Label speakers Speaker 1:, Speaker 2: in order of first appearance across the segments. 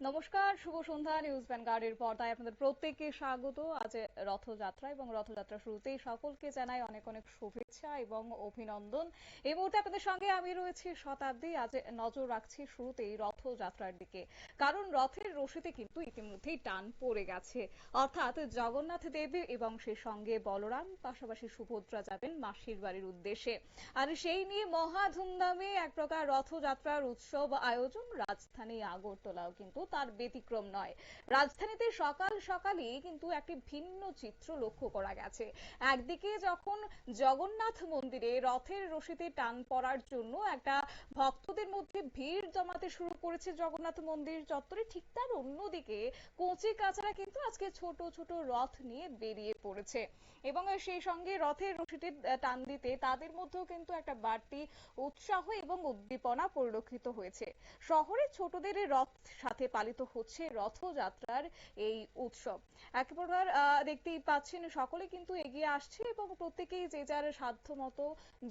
Speaker 1: নমস্কার, শুভ সন্ধ্যা, নিউজ ভ্যানগার্ডের পর্দায় আপনাদের প্রত্যেককে স্বাগত। আজ রথযাত্রা এবং রথযাত্রা শুরুতেই সকলকে জানাই অনেক অনেক শুভেচ্ছা এবং অভিনন্দন। এই মুহূর্তে আপনাদের সঙ্গে আমি রয়েছি শতাব্দী। আজ নজর রাখছি শুরুতেই রথযাত্রার দিকে। কারণ রথের রশিতে কিন্তু ইতিমধ্যেই টান পড়ে গেছে। অর্থাৎ জগন্নাথ দেব এবং সে সঙ্গে বলরাম, পাশাপাশি সুভদ্রা যাবেন মাসির বাড়ির উদ্দেশ্যে। আর সেই নিয়ে মহা ধুমধামে এক প্রকার রথযাত্রার উৎসব আয়োজন। রাজধানী আগরতলাও কিন্তু তার ব্যতিক্রম নয়। রাজধানীতে সকাল সকালই কিন্তু একটি ভিন্ন চিত্র লক্ষ্য করা গেছে। একদিকে যখন জগন্নাথ মন্দিরে রথের রশিতে টান পড়ার জন্য একটা ভক্তদের মধ্যে ভিড় জমাতে শুরু করেছে জগন্নাথ মন্দির, চত্বরে ঠিক তার অন্যদিকে কচি কাচারা কিন্তু আজকে ছোট ছোট রথ নিয়ে বেরিয়ে পড়েছে। এবং সেই সঙ্গে রথের রশিতে টান দিতে তাদের মধ্যেও কিন্তু একটা বাড়তি উৎসাহ এবং উদ্দীপনা পরিলক্ষিত হয়েছে। শহরে ছোটদের রথ সাথে পালিত হচ্ছে রথযাত্রার এই উৎসব। এক প্রকার দেখতেই পাচ্ছেন সকলে কিন্তু এগিয়ে আসছে এবং প্রত্যেকেই যে যার সাধ্য মতো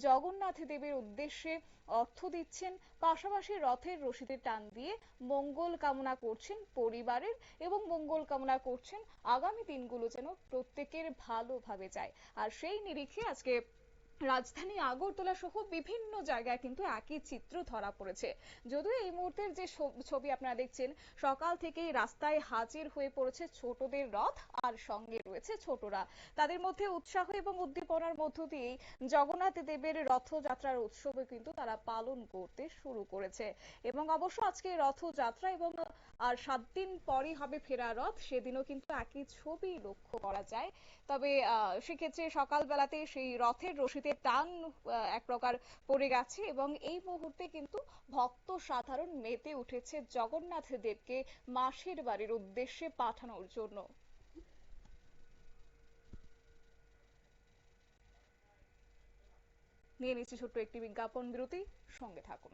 Speaker 1: জগন্নাথ দেবের উদ্দেশ্যে অর্থ দিচ্ছেন, পাশাপাশি রথের রশিদে টান দিয়ে মঙ্গল কামনা করছেন পরিবারের এবং মঙ্গল কামনা করছেন আগামী দিনগুলো যেন প্রত্যেকের ভালোভাবে যায়। আর সেই নিরিখে আজকে রাজধানী আগরতলা সহ বিভিন্ন জায়গায় কিন্তু একই চিত্র ধরা পড়েছে। যদিও এই মুহূর্তের যে ছবি আপনারা দেখছেন, সকাল থেকেই রাস্তায় হাজির হয়ে পড়েছে ছোটদের রথ আর সঙ্গে রয়েছে ছোটরা। তাদের মধ্যে উৎসাহ এবং উদ্দীপনার মধ্য দিয়েই জগন্নাথ দেবের রথযাত্রার উৎসবে কিন্তু তারা পালন করতে শুরু করেছে। এবং অবশ্য আজকে রথযাত্রা এবং আর সাত দিন পরই হবে ফেরা রথ সেদিনও কিন্তু একই ছবি লক্ষ্য করা যায়। তবে সেক্ষেত্রে সকালবেলাতে সেই রথের রশিতে টান এক প্রকার পড়ে গেছে এবং এই মুহূর্তে কিন্তু ভক্ত সাধারণ মেতে উঠেছে জগন্নাথ দেবকে মাসির বাড়ির উদ্দেশ্যে পাঠানোর জন্য। নিয়ে নিচ্ছি ছোট্ট একটি বিজ্ঞাপন বিরতি, সঙ্গে থাকুন।